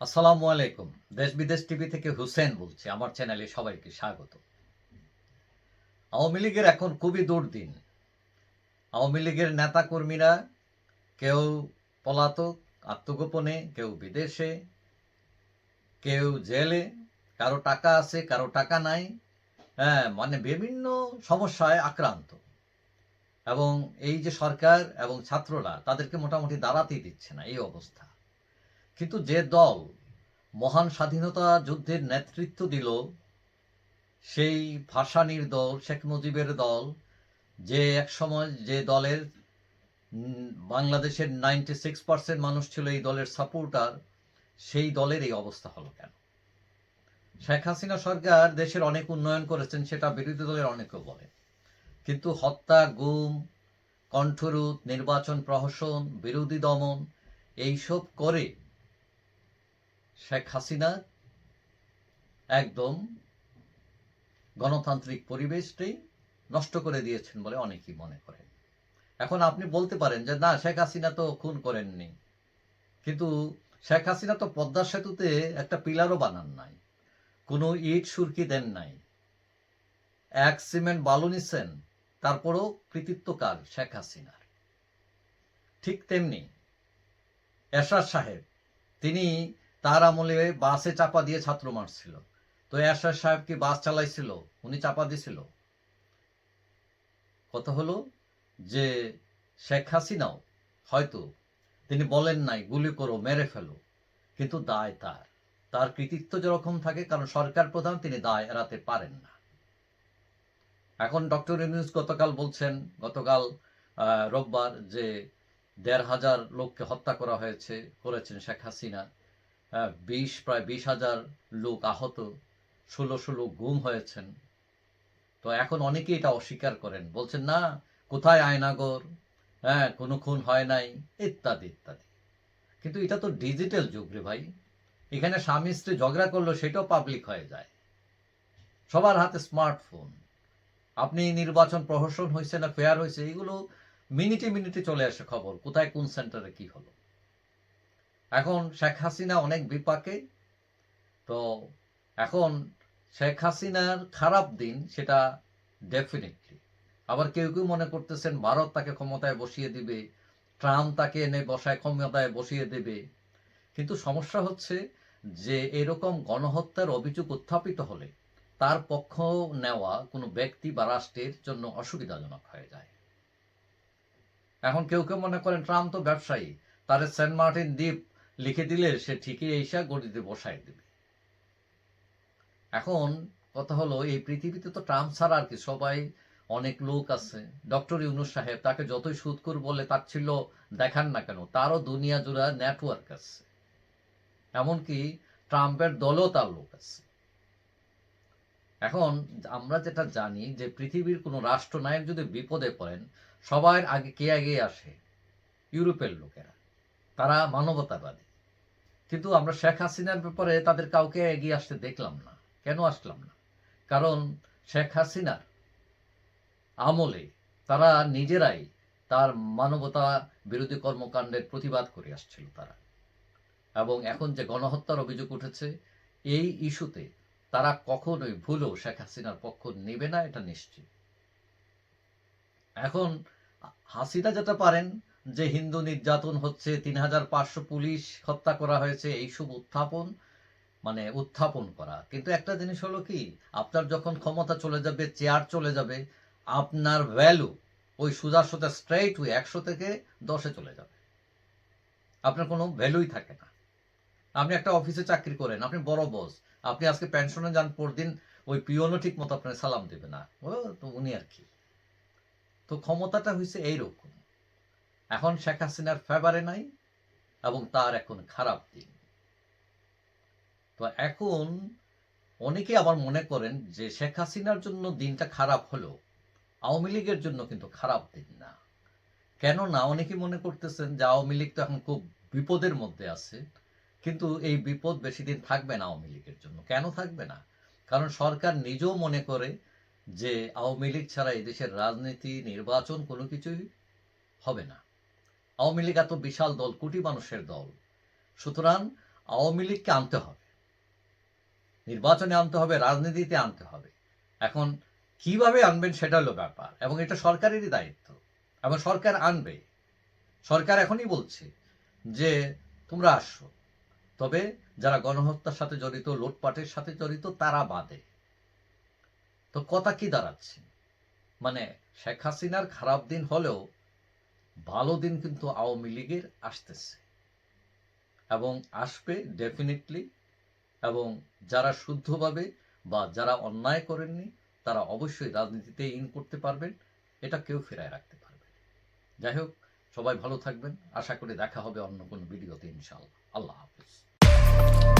আসসালামু আলাইকুম। দেশ বিদেশ টিভি থেকে হুসেন বলছি। আমার চ্যানেলে সবাইকে স্বাগত। আওয়ামী লীগের এখন খুবই দুর্দিন। আওয়ামী লীগের নেতা কর্মীরা কেউ পলাতক, আত্মগোপনে, কেউ বিদেশে, কেউ জেলে, কারও টাকা আছে, কারও টাকা নাই হ্যাঁ মানে বিভিন্ন সমস্যায় আক্রান্ত। এবং এই যে সরকার এবং ছাত্ররা তাদেরকে মোটামুটি দাঁড়াতেই দিচ্ছে না। এই অবস্থা। কিন্তু যে দল মহান স্বাধীনতা যুদ্ধের নেতৃত্ব দিল, সেই ভাসানির দল, শেখ মুজিবের দল, যে একসময় যে দলের বাংলাদেশের নাইনটি সিক্স পার্সেন্ট মানুষ ছিল এই দলের সাপোর্টার সেই দলের এই অবস্থা হলো কেন? শেখ হাসিনা সরকার দেশের অনেক উন্নয়ন করেছেন, সেটা বিরোধী দলের অনেকে বলে। কিন্তু হত্যা, গুম, কণ্ঠরোধ, নির্বাচন প্রহসন, বিরোধী দমন, এইসব করে শেখ হাসিনা একদম গণতান্ত্রিক পরিবেশটাই নষ্ট করে দিয়েছেন বলে অনেকেই মনে করেন। এখন আপনি বলতে পারেন যে, না, শেখ হাসিনা তো খুন করেননি। কিন্তু শেখ হাসিনা তো পদ্মা সেতুতে একটা পিলারও বানান নাই, কোনো ইট সুরকি দেন নাই, এক সিমেন্ট বালু নিছেন, তারপরও কৃতিত্ব কার শেখ হাসিনার। ঠিক তেমনি এরশাদ সাহেব, তিনি তার আমলে বাসে চাপা দিয়ে ছাত্র মারছিল। তো এরশাদ সাহেব কি বাস চালাইছিল? উনি চাপা দিছিল। কথা হলো? যে শেখ হাসিনাও হয়তো তিনি বলেন নাই, গুলি করো, মেরে ফেলো, কিন্তু দায় তার। তার কৃতিত্ব যেরকম থাকে, কারণ সরকার প্রধান, তিনি দায় এড়াতে পারেন না। এখন ডক্টর ইউনুস গতকাল বলছেন, গতকাল রোববার যে দেড় হাজার লোককে হত্যা করা হয়েছে, করেছেন শেখ হাসিনা। বিশ, প্রায় বিশ হাজার লোক আহত ষোলো ষোলো গুম হয়েছেন। তো এখন অনেকেই এটা অস্বীকার করেন। বলছেন, না, কোথায় আয়নাগর? হ্যাঁ কোনো খুন হয় নাই। ইত্যাদি ইত্যাদি। কিন্তু এটা তো ডিজিটাল যুগ রে ভাই। এখানে স্বামী স্ত্রী ঝগড়া করল সেটাও পাবলিক হয়ে যায়। সবার হাতে স্মার্টফোন আপনি নির্বাচন প্রহসন হয়েছে না, ফেয়ার হয়েছে এগুলো মিনিটে মিনিটে চলে আসে খবর। কোথায়, কোন সেন্টারে কি হলো? এখন শেখ হাসিনা অনেক বিপাকে, তো এখন শেখ হাসিনার খারাপ দিন সেটা ডেফিনেটলি আবার কেউ কেউ মনে করতেছেন ভারত তাকে ক্ষমতায় বসিয়ে দিবে, ট্রাম্প তাকে এনে বসায় ক্ষমতায় বসিয়ে দেবে। কিন্তু সমস্যা হচ্ছে যে এরকম গণহত্যার অভিযোগ উত্থাপিত হলে তার পক্ষ নেওয়া কোনো ব্যক্তি বা রাষ্ট্রের জন্য অসুবিধাজনক হয়ে যায়। এখন কেউ কেউ মনে করেন ট্রাম্প তো ব্যবসায়ী, তার সেন্ট মার্টিন দ্বীপ লিখে দিলে সে ঠিকই এইসা গড়িতে বসায় দেবে। এখন কথা হলো, এই পৃথিবীতে তো ট্রাম্প ছাড়া আর কি সবাই অনেক লোক আছে। ডক্টর ইউনুস সাহেব তাকে যতই সুদকুর বলে তার ছিল, দেখান না কেন, তারও দুনিয়া জুড়া নেটওয়ার্ক আছে। এমনকি ট্রাম্পের দলও তার লোক আছে। এখন আমরা যেটা জানি যে পৃথিবীর কোনো রাষ্ট্রনায়ক যদি বিপদে পড়েন, সবার আগে কে আগে আসে? ইউরোপের লোকেরা। তারা মানবতাবাদী। কিন্তু আমরা শেখ হাসিনার ব্যাপারে তাদের কাউকে এগিয়ে আসতে দেখলাম না। কেন আসলাম না? কারণ শেখ হাসিনার আমলে তারা নিজেরাই তার মানবতা বিরোধী কর্মকাণ্ডের প্রতিবাদ করে আসছিল তারা। এবং এখন যে গণহত্যার অভিযোগ উঠেছে, এই ইস্যুতে তারা কখনোই ভুলেও শেখ হাসিনার পক্ষ নেবে না, এটা নিশ্চিত। এখন হাসিনা যেটা পারেন যে হিন্দু নির্যাতন হচ্ছে, তিন হাজার পাঁচশো পুলিশ হত্যা করা হয়েছে, এইসব উত্থাপন মানে উত্থাপন করা। কিন্তু একটা জিনিস হলো কি, আপনার যখন ক্ষমতা চলে যাবে, চেয়ার চলে যাবে, আপনার ভ্যালু ওই সুজা সোজা স্ট্রেইট ওই একশো থেকে দশে চলে যাবে। আপনার কোনো ভ্যালুই থাকে না। আপনি একটা অফিসে চাকরি করেন, আপনি বড় বস আপনি আজকে পেনশনে যান, পরদিন ওই পিওনও ঠিক মতো আপনার সালাম দেবে না। ও, তো উনি আর কি। তো ক্ষমতাটা হয়েছে এইরকম। এখন শেখ হাসিনার ফেভারে নাই এবং তার এখন খারাপ দিন। তো এখন অনেকে আবার মনে করেন যে শেখ হাসিনার জন্য দিনটা খারাপ হলো আওয়ামী লীগের জন্য কিন্তু খারাপ দিন না। কেননা অনেকে মনে করতেছেন যে আওয়ামী লীগ তো এখন খুব বিপদের মধ্যে আছে, কিন্তু এই বিপদ বেশি দিন থাকবে না আওয়ামী লীগের জন্য। কেন থাকবে না? কারণ সরকার নিজেও মনে করে যে আওয়ামী লীগ ছাড়া এই দেশের রাজনীতি, নির্বাচন কোনো কিছুই হবে না। আওয়ামী লীগ এত বিশাল দল, কোটি মানুষের দল। সুতরাং আওয়ামী লীগকে আনতে হবে। নির্বাচনে আনতে হবে, রাজনীতিতে আনতে হবে। এখন কীভাবে আনবেন সেটা হলো ব্যাপার, এবং এটা সরকারেরই দায়িত্ব। এবং সরকার আনবে। সরকার এখনই বলছে যে, তোমরা আসো। তবে যারা গণহত্যার সাথে জড়িত, লোটপাটের সাথে জড়িত, তারা বাদে। তো কথা কি দাঁড়াচ্ছে? মানে শেখ হাসিনার খারাপ দিন হলেও ভালো দিন কিন্তু আওয়ামী লীগের আসতেছে। এবং আসবে ডেফিনেটলি এবং যারা শুদ্ধভাবে বা যারা অন্যায় করেননি, তারা অবশ্যই রাজনীতিতে ইন করতে পারবেন, এটা কেউ ফেরায় রাখতে পারবে। যাই হোক, সবাই ভালো থাকবেন। আশা করি দেখা হবে অন্য কোনো ভিডিওতে ইনশাআল্লাহ। আল্লাহ হাফিজ।